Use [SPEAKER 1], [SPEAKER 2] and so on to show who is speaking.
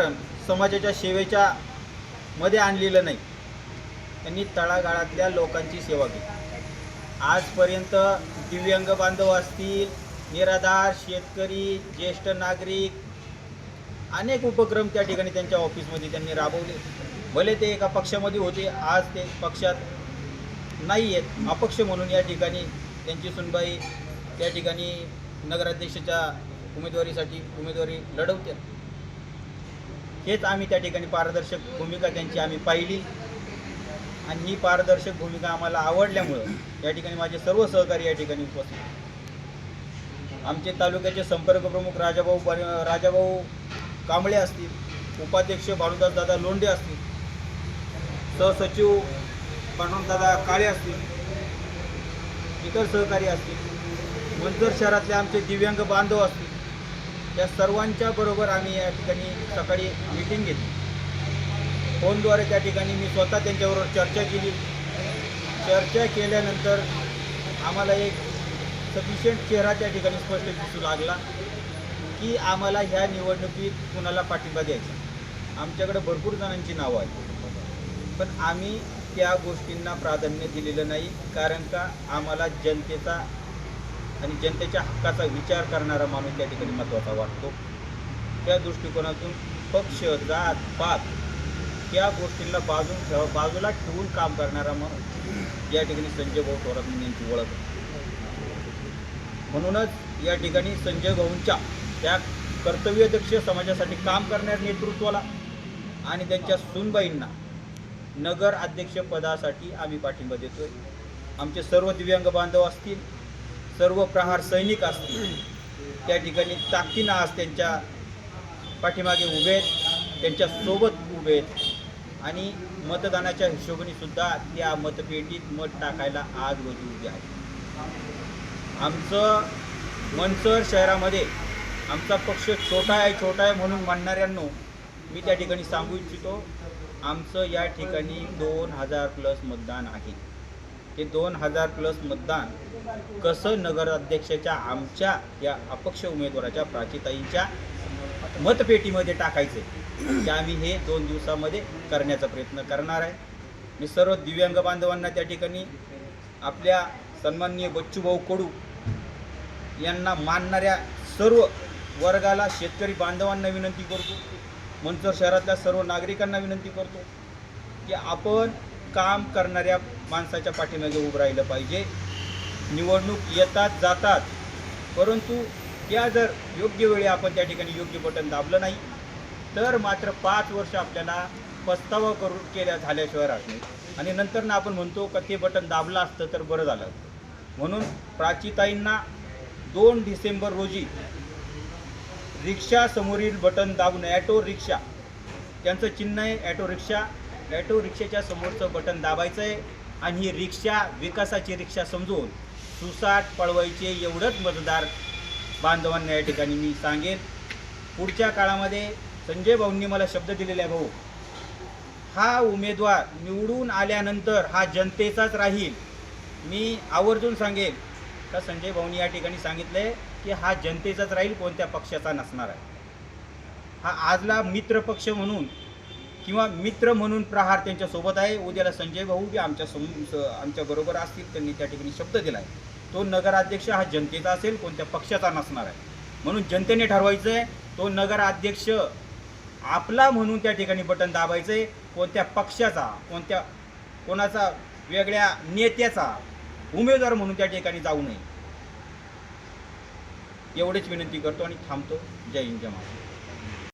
[SPEAKER 1] कारण समाजाच्या सेवेच्या मध्ये आणलेलं नाही. त्यांनी तळागाळातल्या लोकांची सेवा केली. आजपर्यंत दिव्यांग बांधव असतील निराधार शेतकरी ज्येष्ठ नागरिक अनेक उपक्रम त्या ठिकाणी त्यांच्या ऑफिसमध्ये त्यांनी राबवले. भले ते एका पक्षामध्ये होते आज ते पक्षात नाही आहेत. अपक्ष म्हणून या ठिकाणी त्यांची सुनबाई त्या ठिकाणी नगराध्यक्षाच्या उमेदवारीसाठी उमेदवारी लढवते हेच आम्ही त्या ठिकाणी पारदर्शक भूमिका त्यांची आम्ही पाहिली. आणि ही पारदर्शक भूमिका आम्हाला आवडल्यामुळं या ठिकाणी माझे सर्व सहकारी या ठिकाणी उपस्थित आमचे तालुक्याचे संपर्क प्रमुख राजाभाऊ राजाभाऊ कांबळे असतील उपाध्यक्ष भानुदास दादा लोंढे असतील सहसचिव दादा काळे असतील इतर सहकारी असतील मंजर शहरातले आमचे दिव्यांग बांधव असतील या सर्वांच्या बरोबर आम्ही या ठिकाणी सकाळी मीटिंग घेतली. फोनद्वारे त्या ठिकाणी मी स्वतः त्यांच्याबरोबर चर्चा केली. चर्चा केल्यानंतर आम्हाला एक सफिशियंट चेहरा त्या ठिकाणी स्पष्ट दिसू लागला की आम्हाला ह्या निवडणुकीत कुणाला पाठिंबा द्यायचा? आमच्याकडे भरपूर जणांची नावं आहेत. पण आम्ही त्या गोष्टींना प्राधान्य दिलेलं नाही. कारण का? आम्हाला जनतेचा आणि जनतेच्या हक्काचा विचार करणारा माणूस त्या ठिकाणी महत्त्वाचा वाटतो. त्या दृष्टिकोनातून पक्ष जात पात या गोष्टींना बाजून ठेवा बाजूला ठेवून काम करणारा माणूस या ठिकाणी संजय भाऊ थोरात यांची ओळख म्हणूनच या ठिकाणी संजय भाऊंच्या त्या कर्तव्यदक्ष समाजासाठी काम करणाऱ्या नेतृत्वाला आणि त्यांच्या सुनबाईंना नगर अध्यक्षपदासाठी आम्ही पाठिंबा देतोय. आमचे सर्व दिव्यांग बांधव असतील सर्व प्रहार सैनिक असतील. त्या ठिकाणी ताकदीनं आज त्यांच्या पाठीमागे उभे आहेत त्यांच्यासोबत उभे आहेत. आणि मतदानाच्या हिशोबाने सुद्धा त्या मतपेटीत मत टाकायला आज रोजी उभे आहेत. आमचं मनसर शहरामध्ये आमचा पक्ष छोटा आहे छोटा आहे म्हणून म्हणणाऱ्यांनो मी त्या ठिकाणी सांगू इच्छितो आमचं या ठिकाणी दोन हजार प्लस मतदान आहे. हे दोन हजार प्लस मतदान कसं नगराध्यक्षाच्या आमच्या या अपक्ष उमेदवाराच्या प्राचीताईंच्या मतपेटीमध्ये टाकायचं? ते आम्ही हे दोन दिवसामध्ये करण्याचा प्रयत्न करणार आहे. मी सर्व दिव्यांग बांधवांना त्या ठिकाणी आपल्या सन्माननीय बच्चूभाऊ कडू यांना मानणाऱ्या सर्व वर्गाला शेतकरी बांधवांना विनंती करतो. मंचर शहरातल्या सर्व नागरिकांना विनंती करतो की आपण काम करणाऱ्या माणसाच्या पाठीमागे उभं राहिलं पाहिजे. निवडणूक येतात जातात. परंतु त्या जर योग्य वेळी आपण त्या ठिकाणी योग्य बटन दाबलं नाही तर मात्र पाच वर्ष आपल्याला पस्तावा करून केल्या झाल्याशिवाय राहत आणि नंतर ना आपण म्हणतो का ते बटन दाबलं असतं तर बरं झालं. म्हणून प्राचीताईंना दोन डिसेंबर रोजी रिक्षा समोरील बटन दाबून ॲटो रिक्षा त्यांचं चिन्ह आहे ॲटो रिक्षा. ॲटो रिक्षेच्या समोरचं बटन दाबायचं आहे आणि ही रिक्षा विकासाची रिक्षा समजून सुसाट पळवायचे एवढंच मतदार बांधवांना या ठिकाणी मी सांगेन. पुढच्या काळामध्ये संजय भाऊंनी मला शब्द दिलेला आहे भाऊ. हा उमेदवार निवडून आल्यानंतर हा जनतेचाच राहील. मी आवर्जून सांगेन का संजय भाऊंनी या ठिकाणी सांगितलंय की हा जनतेचाच राहील कोणत्या पक्षाचा नसणार आहे. हा आजला मित्र पक्ष म्हणून किंवा मित्र म्हणून प्रहार त्यांच्यासोबत आहे. उद्याला संजय भाऊ बी आमच्या सम आमच्या बरोबर असतील. त्यांनी त्या ठिकाणी शब्द दिला आहे तो नगराध्यक्ष हा जनतेचा असेल कोणत्या पक्षाचा नसणार आहे. म्हणून जनतेने ठरवायचं आहे तो नगराध्यक्ष आपला म्हणून त्या ठिकाणी बटन दाबायचं आहे कोणत्या पक्षाचा कोणत्या कोणाचा वेगळ्या नेत्याचा उमेदवार म्हणून त्या ठिकाणी जाऊ नये. एवढेच विनंती करतो आणि थांबतो. जय हिंद जय महाराष्ट्र.